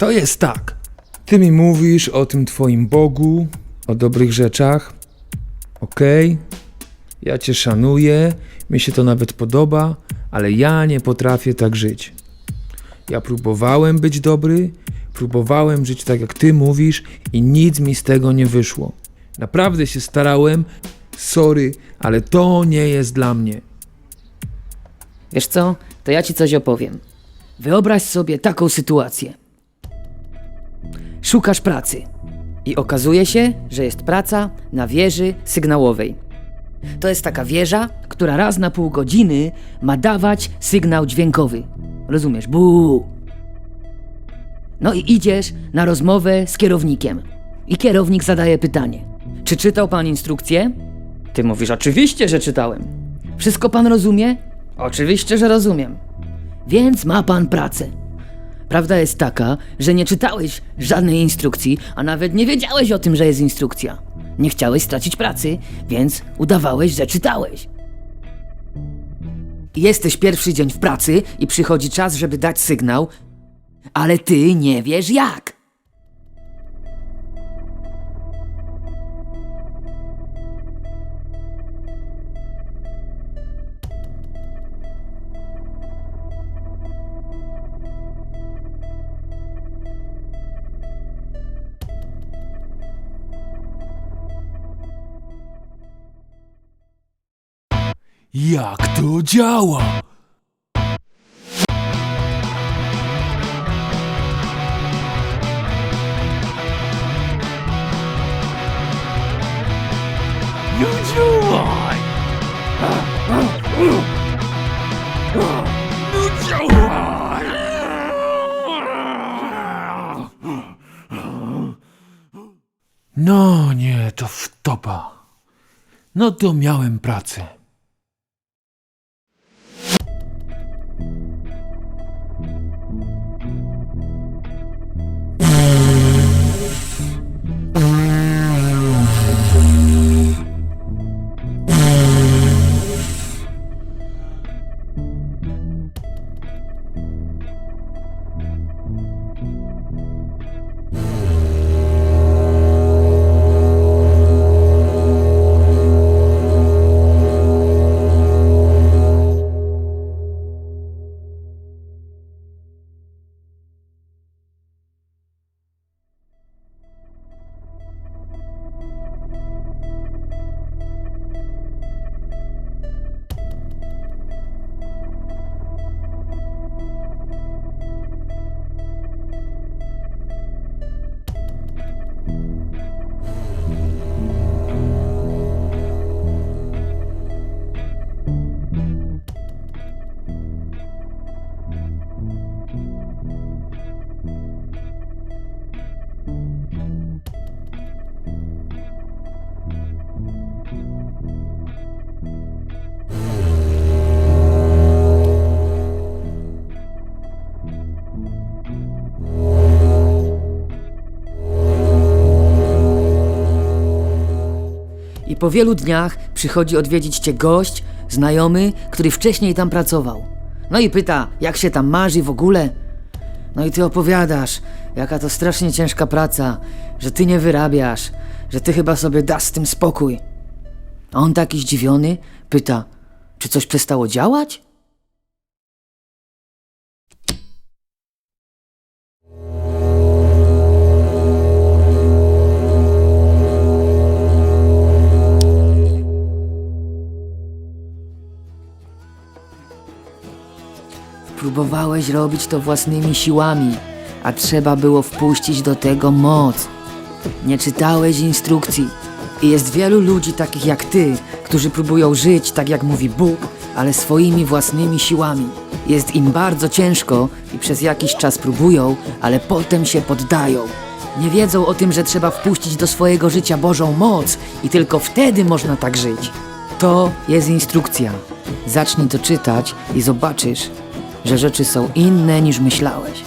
To jest tak. Ty mi mówisz o tym twoim Bogu, o dobrych rzeczach. Okej. Ja cię szanuję, mi się to nawet podoba, ale ja nie potrafię tak żyć. Ja próbowałem być dobry, próbowałem żyć tak jak ty mówisz i nic mi z tego nie wyszło. Naprawdę się starałem, sorry, ale to nie jest dla mnie. Wiesz co? To ja ci coś opowiem. Wyobraź sobie taką sytuację. Szukasz pracy i okazuje się, że jest praca na wieży sygnałowej. To jest taka wieża, która raz na pół godziny ma dawać sygnał dźwiękowy. Rozumiesz? Buu. No i idziesz na rozmowę z kierownikiem. I kierownik zadaje pytanie: Czy czytał pan instrukcję? Ty mówisz: Oczywiście, że czytałem. Wszystko pan rozumie? Oczywiście, że rozumiem. Więc ma pan pracę. Prawda jest taka, że nie czytałeś żadnej instrukcji, a nawet nie wiedziałeś o tym, że jest instrukcja. Nie chciałeś stracić pracy, więc udawałeś, że czytałeś. Jesteś pierwszy dzień w pracy i przychodzi czas, żeby dać sygnał, ale ty nie wiesz jak. Jak to działa? No działaj! No nie, to wtopa. No to miałem pracę. Po wielu dniach przychodzi odwiedzić cię gość, znajomy, który wcześniej tam pracował. No i pyta, jak się tam masz i w ogóle. No i ty opowiadasz, jaka to strasznie ciężka praca, że ty nie wyrabiasz, że ty chyba sobie dasz z tym spokój. A on taki zdziwiony pyta, czy coś przestało działać? Próbowałeś robić to własnymi siłami, a trzeba było wpuścić do tego moc. Nie czytałeś instrukcji. I jest wielu ludzi takich jak ty, którzy próbują żyć tak jak mówi Bóg, ale swoimi własnymi siłami. Jest im bardzo ciężko i przez jakiś czas próbują, ale potem się poddają. Nie wiedzą o tym, że trzeba wpuścić do swojego życia Bożą moc i tylko wtedy można tak żyć. To jest instrukcja. Zacznij to czytać i zobaczysz, że rzeczy są inne niż myślałeś.